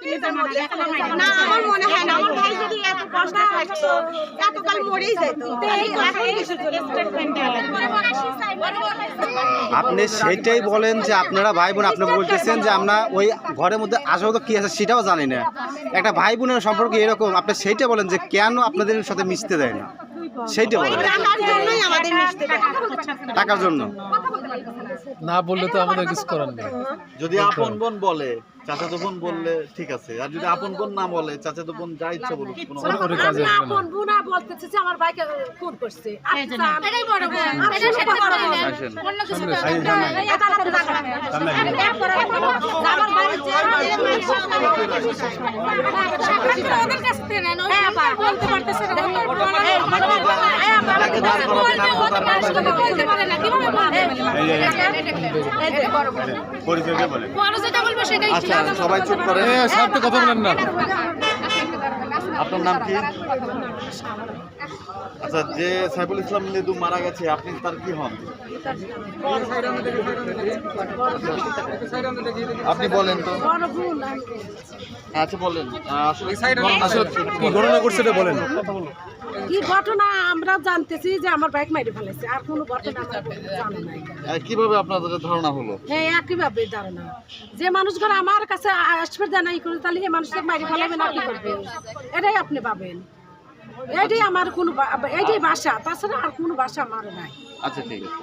না। আমার মনে হয় না। আমার ভাই যদি এত কষ্ট থাকতো এতকাল মরেই যেত। আপনি সেইটাই বলেন যে আপনারা ভাই বোন আপনি বলতেছেন যে আমরা ওই ঘরের মধ্যে আসলে তো কি আছে সেটাও জানি না। একটা ভাই বোনের সম্পর্ক এরকম আপনি সেইটা বলেন যে কেন আপনাদের সাথে মিশতে দেয় না? সেইটা টাকার জন্যই আমাদের মিশতে দেয় না। টাকার জন্য না বললে তো আমাদের কিছু করার নেই যদি আপন বোন বলে চাচাতো বোন বললে ঠিক আছে আর যদি আপন বোন না বলে চাচাতো বোন যা ইচ্ছা বলুক কোনো ওর কাজে আসবে না বুনা বলতেছে যে আমার ভাইকে খুন করছে এটাই বড় বোন এটা সেটা বড় বোন অন্য কিছু তো আমার বাড়ির যে ওদের কাছ নেন ওরা বলতে পারতেছে না তাকে দাঁড় করাবেন, আপনি তার কথা বলতে পারে না কীভাবে বলবে বড় যেটা বলব সেটাই আচ্ছা সবাই চুপ করে কথা বলেন না। আপনার নাম কি? আচ্ছা যে সাইফুল ইসলাম লেদু মারা গেছে আপনি তার কি হন? আপনি বলেন তো। আচ্ছা বলেন। আসলে ঘটনা করছে এটা বলেন। কি ঘটনা আমরা জানতেছি যে আমার বাইক মাইরে ফেলেছে। আর কোনো ঘটনা আমরা জানি নাই। কীভাবে আপনাদের ধারণা হলো? হ্যাঁ একইভাবে ধারণা। যে মানুষগুলো আমার কাছে আসবে জানাই করে তাহলে এই মানুষকে মাইরে ফেলাবে না কি করবে এটাই আপনি পাবেন এটাই আমার কোনো এটাই বাসা তাছাড়া আর কোনো বাসা আমার নাই। আচ্ছা ঠিক আছে।